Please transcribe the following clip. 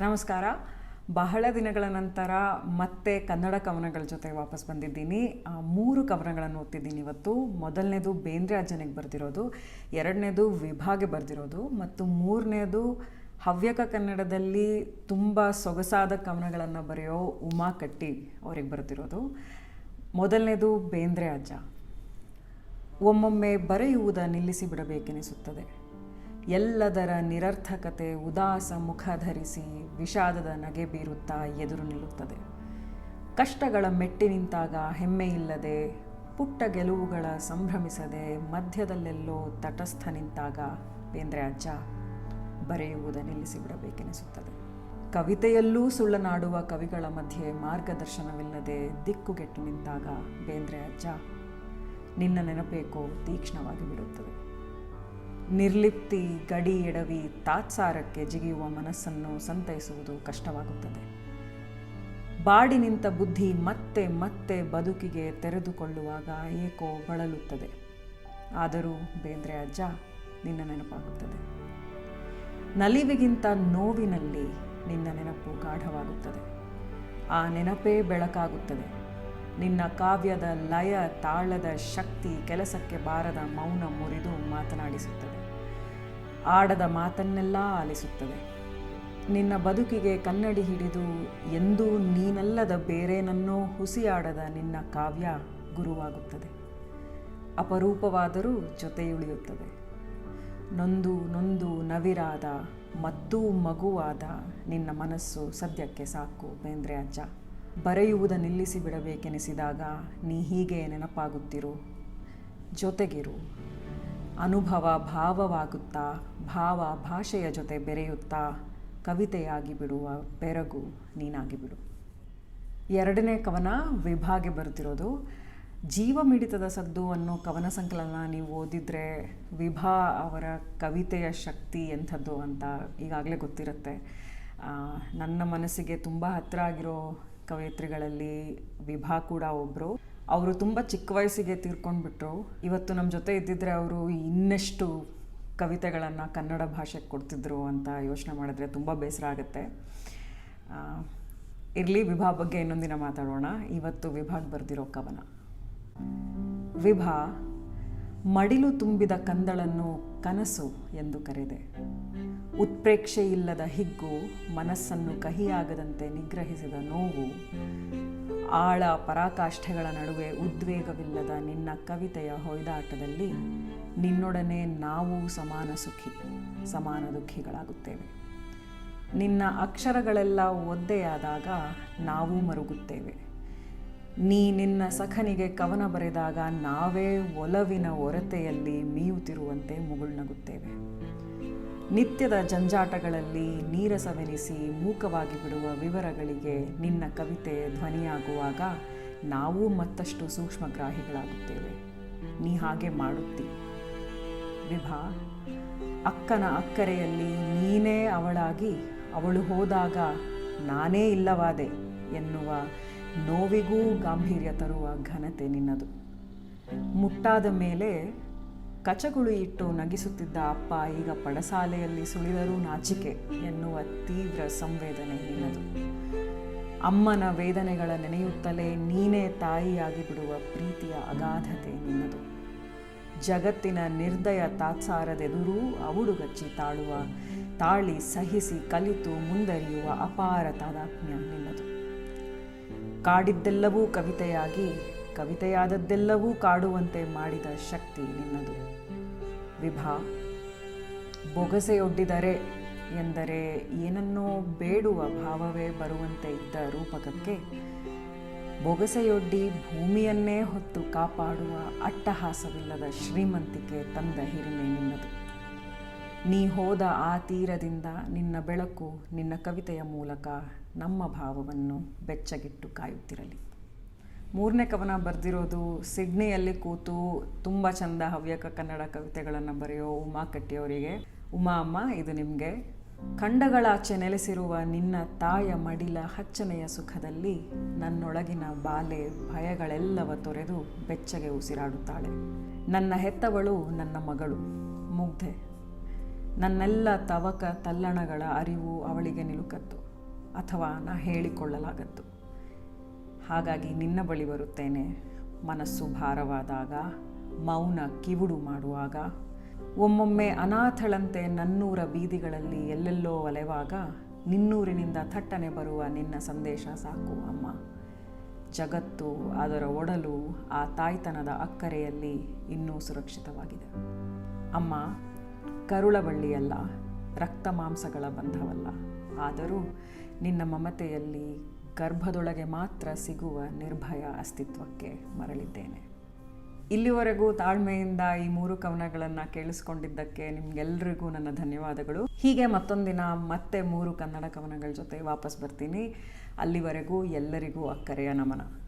ನಮಸ್ಕಾರ. ಬಹಳ ದಿನಗಳ ನಂತರ ಮತ್ತೆ ಕನ್ನಡ ಕವನಗಳ ಜೊತೆ ವಾಪಸ್ ಬಂದಿದ್ದೀನಿ. ಮೂರು ಕವನಗಳನ್ನು ಓದ್ತಿದ್ದೀನಿ ಇವತ್ತು. ಮೊದಲನೇದು ಬೇಂದ್ರೆ ಅಜ್ಜನಿಗೆ ಬರೆದಿರೋದು, ಎರಡನೇದು ವಿಭಾಗೆ ಬರೆದಿರೋದು, ಮತ್ತು ಮೂರನೇದು ಹವ್ಯಕ ಕನ್ನಡದಲ್ಲಿ ತುಂಬ ಸೊಗಸಾದ ಕವನಗಳನ್ನು ಬರೆಯೋ ಉಮಾ ಕಟ್ಟಿ ಅವ್ರಿಗೆ ಬರೆದಿರೋದು. ಮೊದಲನೇದು ಬೇಂದ್ರೆ ಅಜ್ಜ. ಒಮ್ಮೊಮ್ಮೆ ಬರೆಯುವುದ ನಿಲ್ಲಿಸಿ ಬಿಡಬೇಕೆನಿಸುತ್ತದೆ. ಎಲ್ಲದರ ನಿರರ್ಥಕತೆ, ಉದಾಸ ಮುಖ ಧರಿಸಿ ವಿಷಾದದ ನಗೆ ಬೀರುತ್ತಾ ಎದುರು ನಿಲ್ಲುತ್ತದೆ. ಕಷ್ಟಗಳ ಮೆಟ್ಟಿ ನಿಂತಾಗ ಹೆಮ್ಮೆಯಿಲ್ಲದೆ ಪುಟ್ಟ ಗೆಲುವುಗಳ ಸಂಭ್ರಮಿಸದೆ ಮಧ್ಯದಲ್ಲೆಲ್ಲೋ ತಟಸ್ಥ ನಿಂತಾಗ ಬೇಂದ್ರೆ ಅಜ್ಜ ಬರೆಯುವುದ ನಿಲ್ಲಿಸಿಬಿಡಬೇಕೆನಿಸುತ್ತದೆ. ಕವಿತೆಯಲ್ಲೂ ಸುಳ್ಳನಾಡುವ ಕವಿಗಳ ಮಧ್ಯೆ ಮಾರ್ಗದರ್ಶನವಿಲ್ಲದೆ ದಿಕ್ಕುಗೆಟ್ಟು ನಿಂತಾಗ ಬೇಂದ್ರೆ ಅಜ್ಜ ನಿನ್ನ ನೆನಪೇಕೋ ತೀಕ್ಷ್ಣವಾಗಿ ಬಿಡುತ್ತದೆ. ನಿರ್ಲಿಪ್ತಿ ಗಡಿ ಎಡವಿ ತಾತ್ಸಾರಕ್ಕೆ ಜಿಗಿಯುವ ಮನಸ್ಸನ್ನು ಸಂತೈಸುವುದು ಕಷ್ಟವಾಗುತ್ತದೆ. ಬಾಡಿ ನಿಂತ ಬುದ್ಧಿ ಮತ್ತೆ ಮತ್ತೆ ಬದುಕಿಗೆ ತೆರೆದುಕೊಳ್ಳುವಾಗ ಏಕೋ ಬಳಲುತ್ತದೆ. ಆದರೂ ಬೇಂದ್ರೆ ಅಜ್ಜ, ನಿನ್ನ ನೆನಪಾಗುತ್ತದೆ. ನಲಿವಿಗಿಂತ ನೋವಿನಲ್ಲಿ ನಿನ್ನ ನೆನಪು ಗಾಢವಾಗುತ್ತದೆ. ಆ ನೆನಪೇ ಬೆಳಕಾಗುತ್ತದೆ. ನಿನ್ನ ಕಾವ್ಯದ ಲಯ ತಾಳದ ಶಕ್ತಿ ಕೆಲಸಕ್ಕೆ ಬಾರದ ಮೌನ ಮುರಿದು ಮಾತನಾಡಿಸುತ್ತದೆ. ಆಡದ ಮಾತನ್ನೆಲ್ಲ ಆಲಿಸುತ್ತದೆ. ನಿನ್ನ ಬದುಕಿಗೆ ಕನ್ನಡಿ ಹಿಡಿದು ಎಂದೂ ನೀನಲ್ಲದ ಬೇರೇನನ್ನೋ ಹುಸಿಯಾಡದ ನಿನ್ನ ಕಾವ್ಯ ಗುರುವಾಗುತ್ತದೆ. ಅಪರೂಪವಾದರೂ ಜೊತೆಯುಳಿಯುತ್ತದೆ. ನೊಂದು ನೊಂದು ನವಿರಾದ ಮತ್ತೂ ಮಗುವಾದ ನಿನ್ನ ಮನಸ್ಸು ಸದ್ಯಕ್ಕೆ ಸಾಕು ಬೇಂದ್ರೆ ಅಜ್ಜ. ಬರೆಯುವುದ ನಿಲ್ಲಿಸಿ ಬಿಡಬೇಕೆನಿಸಿದಾಗ ನೀ ಹೀಗೆ ನೆನಪಾಗುತ್ತಿರು. ಜೊತೆಗಿರು. ಅನುಭವ ಭಾವವಾಗುತ್ತಾ, ಭಾವ ಭಾಷೆಯ ಜೊತೆ ಬೆರೆಯುತ್ತಾ, ಕವಿತೆಯಾಗಿ ಬಿಡುವ ಬೆರಗು ನೀನಾಗಿ ಬಿಡು. ಎರಡನೇ ಕವನ ವಿಭಾಗೆ ಬರುತ್ತಿರೋದು, ಜೀವ ಮಿಡಿತದ ಸದ್ದು ಅನ್ನೋ ಕವನ ಸಂಕಲನ ನೀವು ಓದಿದರೆ ವಿಭಾ ಅವರ ಕವಿತೆಯ ಶಕ್ತಿ ಎಂಥದ್ದು ಅಂತ ಈಗಾಗಲೇ ಗೊತ್ತಿರುತ್ತೆ. ನನ್ನ ಮನಸ್ಸಿಗೆ ತುಂಬ ಹತ್ತಿರ ಆಗಿರೋ ಕವಯಿತ್ರಿಗಳಲ್ಲಿ ವಿಭಾ ಕೂಡ ಒಬ್ಬರು ಅವರು ತುಂಬ ಚಿಕ್ಕ ವಯಸ್ಸಿಗೆ ತೀರ್ಕೊಂಡ್ಬಿಟ್ರು. ಇವತ್ತು ನಮ್ಮ ಜೊತೆ ಇದ್ದಿದ್ರೆ ಅವರು ಇನ್ನೆಷ್ಟು ಕವಿತೆಗಳನ್ನು ಕನ್ನಡ ಭಾಷೆಗೆ ಕೊಡ್ತಿದ್ರು ಅಂತ ಯೋಚನೆ ಮಾಡಿದ್ರೆ ತುಂಬ ಬೇಸರ ಆಗುತ್ತೆ. ಇರಲಿ, ವಿಭಾ ಬಗ್ಗೆ ಇನ್ನೊಂದಿನ ಮಾತಾಡೋಣ. ಇವತ್ತು ವಿಭಾಗ ಬರೆದಿರೋ ಕವನ. ವಿಭಾ, ಮಡಿಲು ತುಂಬಿದ ಕಂದಳನ್ನು ಕನಸು ಎಂದು ಕರೆದೆ. ಉತ್ಪ್ರೇಕ್ಷೆ ಇಲ್ಲದ ಹಿಗ್ಗು, ಮನಸ್ಸನ್ನು ಕಹಿಯಾಗದಂತೆ ನಿಗ್ರಹಿಸಿದ ನೋವು ಆಳ ಪರಾಕಾಷ್ಠೆಗಳ ನಡುವೆ ಉದ್ವೇಗವಿಲ್ಲದ ನಿನ್ನ ಕವಿತೆಯ ಹೊಯ್ದಾಟದಲ್ಲಿ ನಿನ್ನೊಡನೆ ನಾವು ಸಮಾನ ಸುಖಿ, ಸಮಾನ ದುಃಖಿಗಳಾಗುತ್ತೇವೆ. ನಿನ್ನ ಅಕ್ಷರಗಳೆಲ್ಲ ಒದ್ದೆಯಾದಾಗ ನಾವು ಮರುಗುತ್ತೇವೆ. ನೀ ನಿನ್ನ ಸಖನಿಗೆ ಕವನ ಬರೆದಾಗ ನಾವೇ ಒಲವಿನ ಒರತೆಯಲ್ಲಿ ಮೀಯುತ್ತಿರುವಂತೆ ಮುಗುಳ್ನಗುತ್ತೇವೆ. ನಿತ್ಯದ ಜಂಜಾಟಗಳಲ್ಲಿ ನೀರಸವೆನಿಸಿ ಮೂಕವಾಗಿ ಬಿಡುವ ವಿವರಗಳಿಗೆ ನಿನ್ನ ಕವಿತೆ ಧ್ವನಿಯಾಗುವಾಗ ನಾವು ಮತ್ತಷ್ಟು ಸೂಕ್ಷ್ಮಗ್ರಾಹಿಗಳಾಗುತ್ತೇವೆ. ನೀ ಹಾಗೆ ಮಾಡುತ್ತಿ. ವಿಭಾ, ಅಕ್ಕನ ಅಕ್ಕರೆಯಲ್ಲಿ ನೀನೇ ಅವಳಾಗಿ, ಅವಳು ಹೋದಾಗ ನಾನೇ ಇಲ್ಲವಾದೆ ಎನ್ನುವ ನೋವಿಗೂ ಗಾಂಭೀರ್ಯ ತರುವ ಘನತೆ ನಿನ್ನದು. ಮುಟ್ಟಾದ ಮೇಲೆ ಕಚಗುಳಿ ಇಟ್ಟು ನಗಿಸುತ್ತಿದ್ದ ಅಪ್ಪ ಈಗ ಪಡಸಾಲೆಯಲ್ಲಿ ಸುಳಿದರೂ ನಾಚಿಕೆ ಎನ್ನುವ ತೀವ್ರ ಸಂವೇದನೆ ನಿನ್ನದು ಅಮ್ಮನ ವೇದನೆಗಳ ನೆನೆಯುತ್ತಲೇ ನೀನೇ ತಾಯಿಯಾಗಿ ಬಿಡುವ ಪ್ರೀತಿಯ ಅಗಾಧತೆ ನಿನ್ನದು. ಜಗತ್ತಿನ ನಿರ್ದಯ ತಾತ್ಸಾರದೆದುರೂ ಅವುಡುಗಚ್ಚಿ ತಾಳುವ, ತಾಳಿ ಸಹಿಸಿ ಕಲಿತು ಮುಂದರಿಯುವ ಅಪಾರ ತಾದಾತ್ಮ್ಯ ನಿನ್ನದು. ಕಾಡಿದ್ದೆಲ್ಲವೂ ಕವಿತೆಯಾಗಿ ಕವಿತೆಯಾದದ್ದೆಲ್ಲವೂ ಕಾಡುವಂತೆ ಮಾಡಿದ ಶಕ್ತಿ ನಿನ್ನದು. ವಿಭಾ, ಬೊಗಸೆಯೊಡ್ಡಿದರೆ ಎಂದರೆ ಏನನ್ನೋ ಬೇಡುವ ಭಾವವೇ ಬರುವಂತೆ ಇದ್ದ ರೂಪಕಕ್ಕೆ ಬೊಗಸೆಯೊಡ್ಡಿ ಭೂಮಿಯನ್ನೇ ಹೊತ್ತು ಕಾಪಾಡುವ ಅಟ್ಟಹಾಸವಿಲ್ಲದ ಶ್ರೀಮಂತಿಕೆ ತಂದ ಹಿರಿಮೆ ನಿನ್ನದು. ನೀ ಹೋದ ಆ ತೀರದಿಂದ ನಿನ್ನ ಬೆಳಕು ನಿನ್ನ ಕವಿತೆಯ ಮೂಲಕ ನಮ್ಮ ಭಾವವನ್ನು ಬೆಚ್ಚಗಿಟ್ಟು ಕಾಯುತ್ತಿರಲಿ. ಮೂರನೇ ಕವನ ಬರೆದಿರೋದು ಸಿಡ್ನಿಯಲ್ಲಿ ಕೂತು ತುಂಬ ಚಂದ ಹವ್ಯಕ ಕನ್ನಡ ಕವಿತೆಗಳನ್ನು ಬರೆಯೋ ಉಮಾ ಕಟ್ಟಿಯವರಿಗೆ. ಉಮಾ ಅಮ್ಮ, ಇದು ನಿಮಗೆ. ಖಂಡಗಳಾಚೆ ನೆಲೆಸಿರುವ ನಿನ್ನ ತಾಯ ಮಡಿಲ ಹಚ್ಚನೆಯ ಸುಖದಲ್ಲಿ ನನ್ನೊಳಗಿನ ಬಾಲೆ ಭಯಗಳೆಲ್ಲವ ತೊರೆದು ಬೆಚ್ಚಗೆ ಉಸಿರಾಡುತ್ತಾಳೆ. ನನ್ನ ಹೆತ್ತವಳು ನನ್ನ ಮಗಳು, ಮುಗ್ಧೆ. ನನ್ನೆಲ್ಲ ತವಕ ತಲ್ಲಣಗಳ ಅರಿವು ಅವಳಿಗೆ ನಿಲುಕತ್ತು. ಅಥವಾ ನಾ ಹೇಳಿಕೊಳ್ಳಲಾಗತ್ತು. ಹಾಗಾಗಿ ನಿನ್ನ ಬಳಿ ಬರುತ್ತೇನೆ. ಮನಸ್ಸು ಭಾರವಾದಾಗ, ಮೌನ ಕಿವುಡು ಮಾಡುವಾಗ, ಒಮ್ಮೊಮ್ಮೆ ಅನಾಥಳಂತೆ ನನ್ನೂರ ಬೀದಿಗಳಲ್ಲಿ ಎಲ್ಲೆಲ್ಲೋ ಒಲೆವಾಗ, ನಿನ್ನೂರಿನಿಂದ ಥಟ್ಟನೆ ಬರುವ ನಿನ್ನ ಸಂದೇಶ ಸಾಕು, ಅಮ್ಮ. ಜಗತ್ತು ಅದರ ಒಡಲು ಆ ತಾಯ್ತನದ ಅಕ್ಕರೆಯಲ್ಲಿ ಇನ್ನೂ ಸುರಕ್ಷಿತವಾಗಿದೆ. ಅಮ್ಮ, ಕರುಳಬಳ್ಳಿಯಲ್ಲ ರಕ್ತ ಮಾಂಸಗಳ ಬಂಧವಲ್ಲ. ಆದರೂ ನಿನ್ನ ಮಮತೆಯಲ್ಲಿ ಗರ್ಭದೊಳಗೆ ಮಾತ್ರ ಸಿಗುವ ನಿರ್ಭಯ ಅಸ್ತಿತ್ವಕ್ಕೆ ಮರಳಿದ್ದೇನೆ. ಇಲ್ಲಿವರೆಗೂ ತಾಳ್ಮೆಯಿಂದ ಈ ಮೂರು ಕವನಗಳನ್ನು ಕೇಳಿಸ್ಕೊಂಡಿದ್ದಕ್ಕೆ ನಿಮ್ಗೆಲ್ರಿಗೂ ನನ್ನ ಧನ್ಯವಾದಗಳು. ಹೀಗೆ ಮತ್ತೊಂದಿನ ಮತ್ತೆ ಮೂರು ಕನ್ನಡ ಕವನಗಳ ಜೊತೆ ವಾಪಸ್ ಬರ್ತೀನಿ. ಅಲ್ಲಿವರೆಗೂ ಎಲ್ಲರಿಗೂ ಅಕ್ಕರೆಯ ನಮನ.